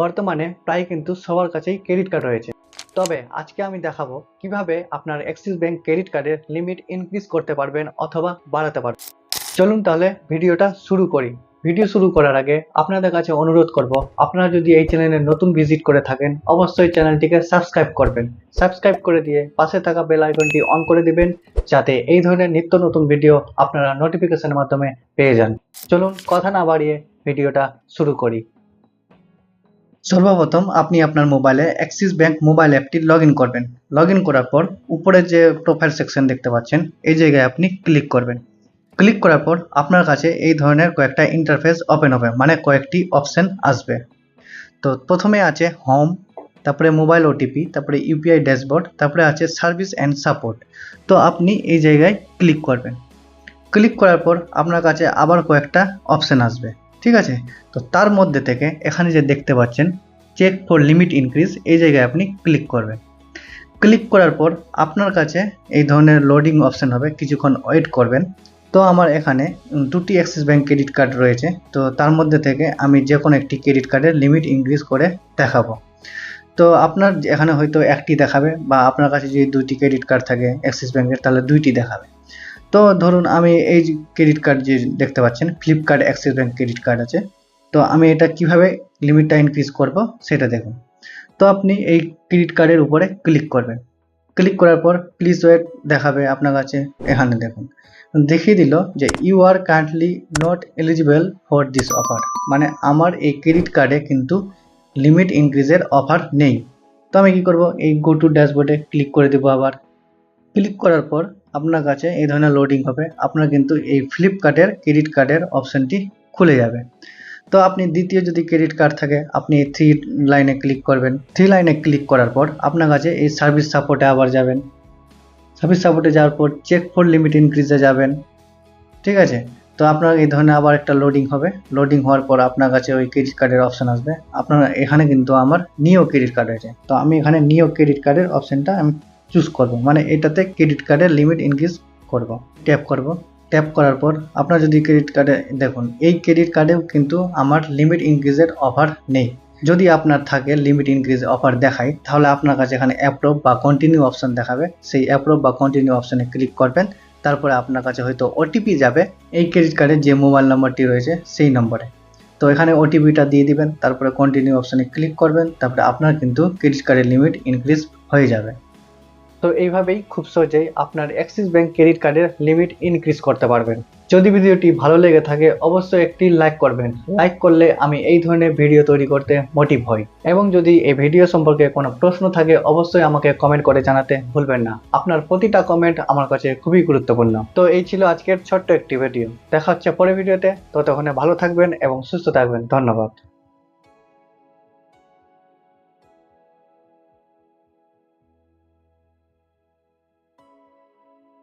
বর্তমানে প্রায় কিন্তু সবার কাছেই ক্রেডিট কার্ড রয়েছে। তবে আজকে আমি দেখাবো কীভাবে আপনার অ্যাক্সিস ব্যাংক ক্রেডিট কার্ডের লিমিট ইনক্রিজ করতে পারবেন অথবা বাড়াতে পারবেন। চলুন তাহলে ভিডিওটা শুরু করি। ভিডিও শুরু করার আগে আপনাদের কাছে অনুরোধ করব, আপনারা যদি এই চ্যানেলে নতুন ভিজিট করে থাকেন, অবশ্যই চ্যানেলটিকে সাবস্ক্রাইব করবেন। সাবস্ক্রাইব করে দিয়ে পাশে থাকা বেল আইকনটি অন করে দিবেন, যাতে এই ধরনের নিত্য নতুন ভিডিও আপনারা নোটিফিকেশনের মাধ্যমে পেয়ে যান। চলুন কথা না বাড়িয়ে ভিডিওটা শুরু করি। সর্বপ্রথম আপনি আপনার মোবাইলে অ্যাক্সিস ব্যাংক মোবাইল অ্যাপটি লগ করবেন। লগ করার পর উপরে যে প্রোফাইল সেকশন দেখতে পাচ্ছেন, এই জায়গায় আপনি ক্লিক করবেন। ক্লিক করার পর আপনার কাছে এই ধরনের কয়েকটা ইন্টারফেস ওপেন হবে মানে কয়েকটি অপশন আসবে। তো প্রথমে আছে হোম তারপরে মোবাইল ওটিপি তারপরে ইউপিআই ড্যাশবোর্ড তারপরে আছে সার্ভিস অ্যান্ড সাপোর্ট তো আপনি এই জায়গায় ক্লিক করবেন। ক্লিক করার পর আপনার কাছে আবার কয়েকটা অপশন আসবে। ঠিক আছে? তো তার মধ্যে থেকে এখানে যে দেখতে পাচ্ছেন চেক ফর লিমিট ইনক্রিজ এই জায়গায় আপনি ক্লিক করবেন। ক্লিক করার পর আপনার কাছে এই ধরনের লোডিং অপশান হবে, কিছুক্ষণ ওয়েট করবেন। তো আমার এখানে দুটি অ্যাক্সিস ব্যাঙ্ক ক্রেডিট কার্ড রয়েছে, তো তার মধ্যে থেকে আমি যে কোনো একটি ক্রেডিট কার্ডের লিমিট ইনক্রিজ করে দেখাবো। তো আপনার এখানে হয়তো একটি দেখাবে বা আপনার কাছে যদি দুইটি ক্রেডিট কার্ড থাকে অ্যাক্সিস ব্যাঙ্কের তাহলে দুইটি দেখাবে। তো ধরুন আমি এই ক্রেডিট কার্ড যে দেখতে পাচ্ছেন Flipkart Axis bank credit card আছে। তো আমি এটা কীভাবে লিমিটটা ইনক্রিজ করব সেটা দেখুন। তো আপনি এই ক্রেডিট কার্ডের উপরে ক্লিক করবেন। ক্লিক করার পর প্লিজ ওয়েট দেখাবে আপনার কাছে। এখানে দেখুন। দেখিয়ে দিল যে you are currently not eligible for this offer মানে আমার এই ক্রেডিট কার্ডে কিন্তু লিমিট ইনক্রিজের অফার নেই। তো আমি কি করব? এই গো টু ড্যাশবোর্ডে ক্লিক করে দেবো আবার। ক্লিক করার পর আপনার কাছে এই ধরনের লোডিং হবে, আপনার কিন্তু এই ফ্লিপকার্টের ক্রেডিট কার্ডের অপশনটি খুলে যাবে। তো আপনি দ্বিতীয় যদি ক্রেডিট কার্ড থাকে, আপনি থ্রি লাইনে ক্লিক করবেন। থ্রি লাইনে ক্লিক করার পর আপনার কাছে এই সার্ভিস সাপোর্টে আবার যাবেন। সার্ভিস সাপোর্টে যাওয়ার পর চেক ফর লিমিট ইনক্রিজে যাবেন। ঠিক আছে? তো আপনার এই ধরনের আবার একটা লোডিং হবে। লোডিং হওয়ার পর আপনার কাছে ওই ক্রেডিট কার্ডের অপশন আসবে। আপনার এখানে কিন্তু আমার নিও ক্রেডিট কার্ড রয়েছে। তো আমি এখানে নিও ক্রেডিট কার্ডের অপশনটা আমি চুজ করব। মানে এটাতে ক্রেডিট কার্ডের লিমিট ইনক্রিজ করব। ট্যাপ করব। ট্যাপ করার পর আপনার যদি ক্রেডিট কার্ডে দেখুন, এই ক্রেডিট কার্ডেও কিন্তু আমার লিমিট ইনক্রিজের অফার নেই। যদি আপনার থাকে লিমিট ইনক্রিজ অফার দেখায়, তাহলে আপনার কাছে এখানে অ্যাপ্রুভ বা কন্টিনিউ অপশন দেখাবে। সেই অ্যাপ্রুভ বা কন্টিনিউ অপশনে ক্লিক করবেন। তারপরে আপনার কাছে হয়তো ওটিপি যাবে। এই ক্রেডিট কার্ডের যে মোবাইল নাম্বারটি রয়েছে, সেই নম্বরে তো এখানে ওটিপিটা দিয়ে দিবেন। তারপরে কন্টিনিউ অপশনে ক্লিক করবেন। তারপরে আপনার কিন্তু ক্রেডিট কার্ডের লিমিট ইনক্রিজ হয়ে যাবে। তো এইভাবেই খুব সহজেই আপনার অ্যাক্সিস ব্যাঙ্ক ক্রেডিট কার্ডের লিমিট ইনক্রিজ করতে পারবেন। যদি ভিডিওটি ভালো লেগে থাকে, অবশ্যই একটি লাইক করবেন। লাইক করলে আমি এই ধরনের ভিডিও তৈরি করতে মোটিভ হই। এবং যদি এই ভিডিও সম্পর্কে কোনো প্রশ্ন থাকে, অবশ্যই আমাকে কমেন্ট করে জানাতে ভুলবেন না। আপনার প্রতিটা কমেন্ট আমার কাছে খুবই গুরুত্বপূর্ণ। তো এই ছিল আজকের ছোট্ট একটি ভিডিও দেখা হচ্ছে পরের ভিডিওতে ততক্ষণে ভালো থাকবেন এবং সুস্থ থাকবেন। ধন্যবাদ।